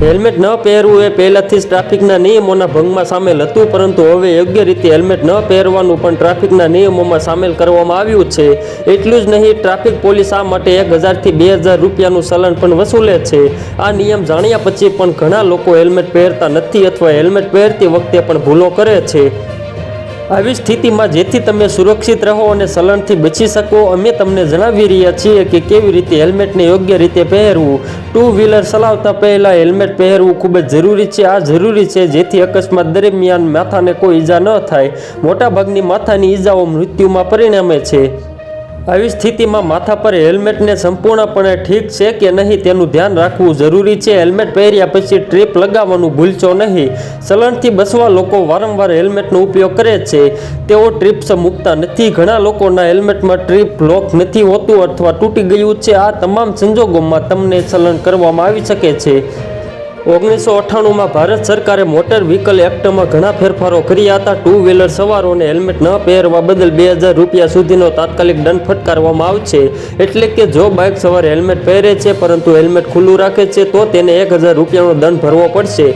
Helmet ન પહેરવું એ પહેલાથી જ ટ્રાફિકના નિયમોના ભંગમાં સામેલ હતું, પરંતુ હવે યોગ્ય રીતે હેલ્મેટ ન પહેરવાનું પણ ટ્રાફિકના નિયમોમાં સામેલ કરવામાં આવ્યું છે. એટલું જ નહીં, ટ્રાફિક પોલીસ આ માટે એક હજારથી બે હજાર રૂપિયાનું ચલણ પણ વસૂલે છે. આ નિયમ જાણ્યા પછી પણ ઘણા લોકો હેલ્મેટ પહેરતા નથી અથવા હેલ્મેટ પહેરતી વખતે પણ ભૂલો કરે છે. આવી સ્થિતિમાં જેથી તમે સુરક્ષિત રહો અને ચલણથી બચી શકો, અમે તમને જણાવી રહ્યા છીએ કે કેવી રીતે હેલ્મેટને યોગ્ય રીતે પહેરવું. ટુ વ્હીલર ચલાવતા પહેલાં હેલ્મેટ પહેરવું ખૂબ જ જરૂરી છે. આ જરૂરી છે જેથી અકસ્માત દરમિયાન માથાને કોઈ ઈજા ન થાય. મોટાભાગની માથાની ઈજાઓ મૃત્યુમાં પરિણમે છે. આવી સ્થિતિમાં માથા પર હેલ્મેટને સંપૂર્ણપણે ઠીક છે કે નહીં તેનું ધ્યાન રાખવું જરૂરી છે. હેલ્મેટ પહેર્યા પછી ટ્રીપ લગાવવાનું ભૂલશો નહીં. ચલણથી બસવા લોકો વારંવાર હેલ્મેટનો ઉપયોગ કરે છે. તેઓ ટ્રીપ્સ મૂકતા નથી. ઘણા લોકોના હેલ્મેટમાં ટ્રીપ લોક નથી હોતું અથવા તૂટી ગયું છે. આ તમામ સંજોગોમાં તમને ચલણ કરવામાં આવી શકે છે. ઓગણીસો અઠ્ઠાણુંમાં ભારત સરકારે મોટર વ્હીકલ એક્ટમાં ઘણા ફેરફારો કર્યા હતા. ટુ વ્હીલર સવારોને હેલ્મેટ ન પહેરવા બદલ બે હજાર રૂપિયા સુધીનો તાત્કાલિક દંડ ફટકારવામાં આવશે. એટલે કે જો બાઇક સવાર હેલ્મેટ પહેરે છે પરંતુ હેલ્મેટ ખુલ્લું રાખે છે, તો તેને એક હજાર રૂપિયાનો દંડ ભરવો પડશે.